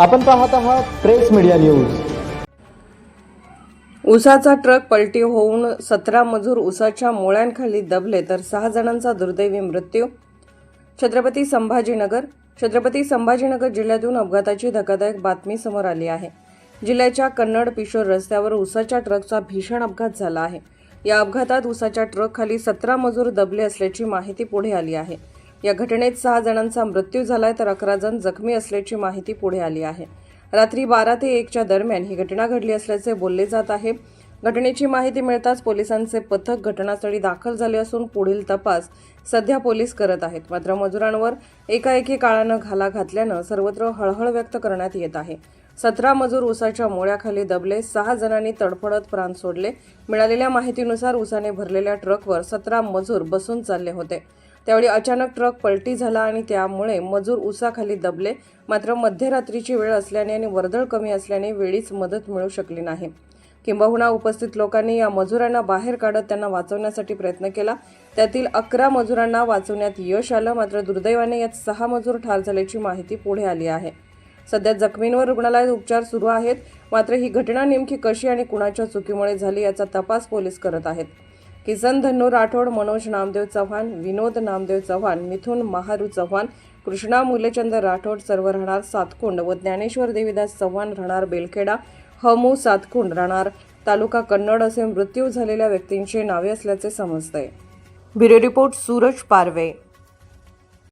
आपण पाहत आहात प्रेस मीडिया न्यूज. उसाचा ट्रक पलटी होऊन सतरा मजूर उसाच्या मुळ्यांखाली दबले तर सहा जणांचा दुर्दैवी मृत्यू. छत्रपती संभाजीनगर छत्रपती संभाजीनगर जिल्ह्यातून अपघाताची धक्कादायक बातमी समोर आली आहे. जिल्ह्याच्या कन्नड पिशोर रस्त्यावर उसाच्या ट्रकचा भीषण अपघात झाला आहे. या अपघातात उसाच्या ट्रकखाली सतरा मजूर दबले असल्याची माहिती पुढे आली आहे. या घटनेत सहा जणांचा मृत्यू झालाय तर अकरा जण जखमी असल्याची माहिती पुढे आली आहे. रात्री बारा ते एकच्या दरम्यान ही घटना घडली असल्याचे बोलले जात आहे. घटनेची माहिती मिळताच पोलिसांचे पथक घटनास्थळी दाखल झाले असून पुढील तपास सध्या पोलीस करत आहेत. मात्र मजुरांवर एकाएकी काळानं घाला घातल्यानं सर्वत्र हळहळ व्यक्त करण्यात येत आहे. सतरा मजूर उसाच्या मोळ्याखाली दबले सहा जणांनी तडफडत प्राण सोडले. मिळालेल्या माहितीनुसार उसाने भरलेल्या ट्रकवर सतरा मजूर बसून चालले होते. त्यावेळी अचानक ट्रक पलटी झाला आणि त्यामुळे मजूर उसाखाली दबले. मात्र मध्यरात्रीची वेळ असल्याने आणि वर्दळ कमी असल्याने वेळीच मदत मिळू शकली नाही. किंबहुना उपस्थित लोकांनी या मजुरांना बाहेर काढत त्यांना वाचवण्यासाठी प्रयत्न केला. त्यातील अकरा मजुरांना वाचवण्यात यश आलं. मात्र दुर्दैवाने यात सहा मजूर ठार झाल्याची माहिती पुढे आली आहे. सध्या जखमींवर रुग्णालयात उपचार सुरू आहेत. मात्र ही घटना नेमकी कशी आणि कुणाच्या चुकीमुळे झाली याचा तपास पोलीस करत आहेत. किसन धन्नू राठोड मनोज नामदेव चव्हाण विनोद नामदेव चव्हाण मिथुन महारू चव्हाण कृष्णा मुलेचंद राठोड सर्व राहणार सातकुंड व ज्ञानेश्वर देवीदास चव्हाण राहणार बेलखेडा. हमू सातकुंड राहणार तालुका कन्नड असे मृत्यू झालेल्या व्यक्तींची नावे असल्याचे समजते ब्युरो रिपोर्ट सूरज पारवे.